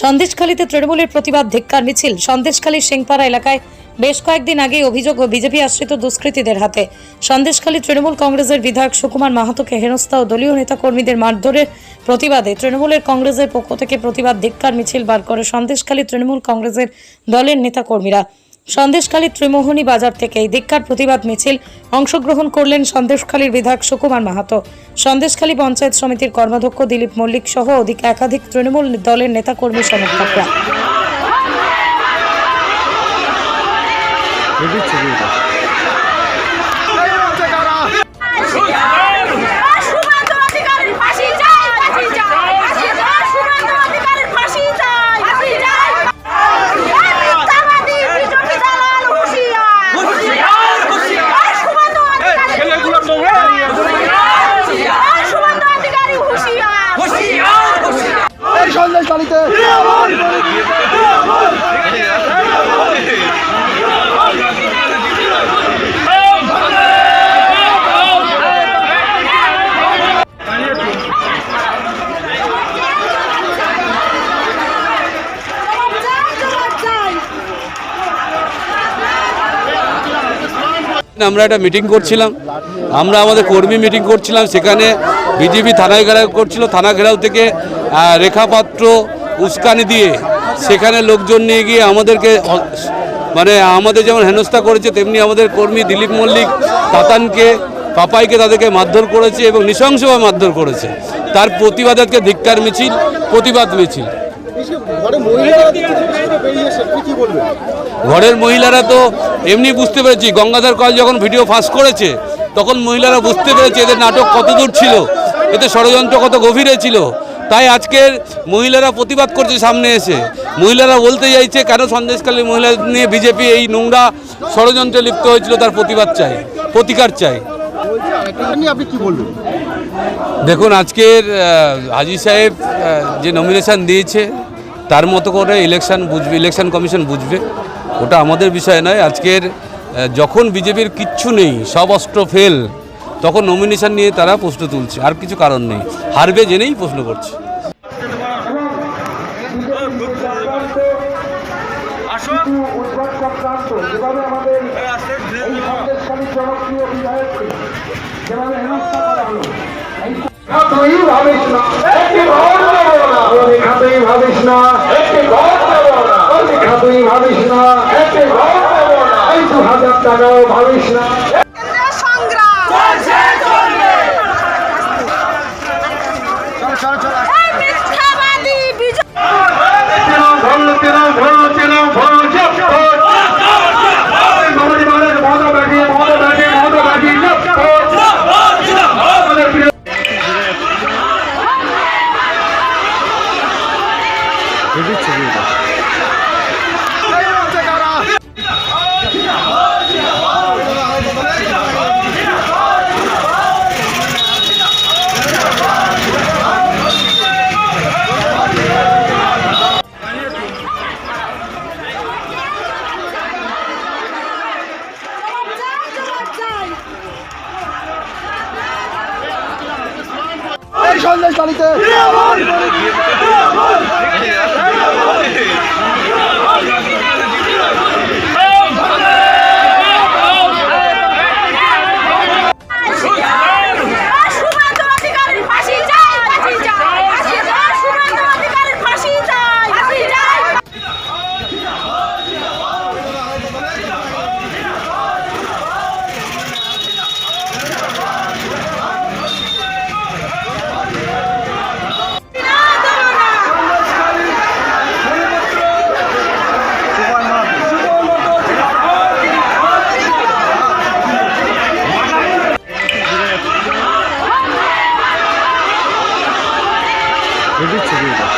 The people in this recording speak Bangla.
সন্দেশখালীতে তৃণমূলের প্রতিবাদ ধিক্কার মিছিল। সন্দেশখালী সিংপাড়া এলাকায় বেশ কয়েকদিন আগেই অভিযোগ ও বিজেপি আশ্রিত দুষ্কৃতীদের হাতে। সন্দেশখালী তৃণমূল কংগ্রেসের বিধায়ক সুকুমার মাহাতোকে হেনস্থা ও দলীয় নেতাকর্মীদের মারধরের প্রতিবাদে তৃণমূলের কংগ্রেসের পক্ষ থেকে প্রতিবাদ ধিক্কার মিছিল বার করে সন্দেশখালী তৃণমূল কংগ্রেসের দলের নেতাকর্মীরা। সন্দেশখালী ত্রিমোহনী বাজার থেকে এই ধিক্কার প্রতিবাদ মিছিল অংশগ্রহণ করলেন সন্দেশখালীর বিধায়ক সুকুমার মাহাতো। সন্দেশখালী পঞ্চায়েত সমিতির কর্মাধ্যক্ষ দিলীপ মল্লিক সহ অধিক একাধিক তৃণমূল দলের নেতাকর্মী সমর্থকরা অধিকারীর ফাঁসি চাই ফাঁসি চাই ফাঁসি চাই সুমন্ত অধিকারীর ফাঁসি চাই ফাঁসি চাই এই মিথ্যাবাদী বিজেপি দালাল হুঁশিয়ার হুঁশিয়ার হুঁশিয়ার সুমন্ত অধিকারী ছেলেগুলো নোংরা এই সুমন্ত অধিকারী হুঁশিয়ার হুঁশিয়ার এই সন্দেশ বাড়িতে। আমরা একটা মিটিং করছিলাম। আমরা আমাদের কর্মী মিটিং করছিলাম, সেখানে বিজেপি থানায় ঘেরাও করছিল। থানা ঘেরাও থেকে রেখাপাত্র উস্কানি দিয়ে সেখানে লোকজন নিয়ে গিয়ে আমাদেরকে মানে আমাদের যেমন হেনস্থা করেছে, তেমনি আমাদের কর্মী দিলীপ মল্লিক, তাতানকে, পাপাইকে তাদেরকে মারধর করেছে এবং নৃশংসভাবে মারধর করেছে। তার প্রতিবাদ আজকে ধিক্কার মিছিল, প্রতিবাদ মিছিল। ঘরের মহিলারা তো এমনি বুঝতে পেরেছি গঙ্গাধর কল যখন ভিডিও ফাঁস করেছে তখন মহিলারা বুঝতে পেরেছে এদের নাটক কত দূর ছিল এতে ষড়যন্ত্র কত গভীরে ছিল। তাই আজকের মহিলারা প্রতিবাদ করছে সামনে এসে। মহিলারা বলতে চাইছে কেন সন্দেশকালী মহিলা নিয়ে বিজেপি এই নোংরা ষড়যন্ত্রে লিপ্ত হয়েছিল তার প্রতিবাদ চাই প্রতিকার চাই। বলছি আপনি কি বলবেন? দেখুন আজকের হাজি সাহেব যে নমিনেশন দিয়েছে তার মতো করে ইলেকশন বুঝবে ইলেকশন কমিশন বুঝবে। ওটা আমাদের বিষয় নয়। আজকের যখন বিজেপির কিচ্ছু নেই, সব অস্ত্র ফেল, তখন নমিনেশন নিয়ে তারা প্রশ্ন তুলছে। আর কিছু কারণ নেই। হারবে জেনেই প্রশ্ন করছে। তুই ভাবিস না একটি ভোট দেবো না পরীক্ষা তুই ভাবিস না একটি ভোট দেবো না পরীক্ষা তুই ভাবিস না। এই দু হাজার টাকাও ভাবিস না। সংগ্রাম। এই মিথ্যাবাদী বিজেপি সন্দেশ পালিতে Distributor.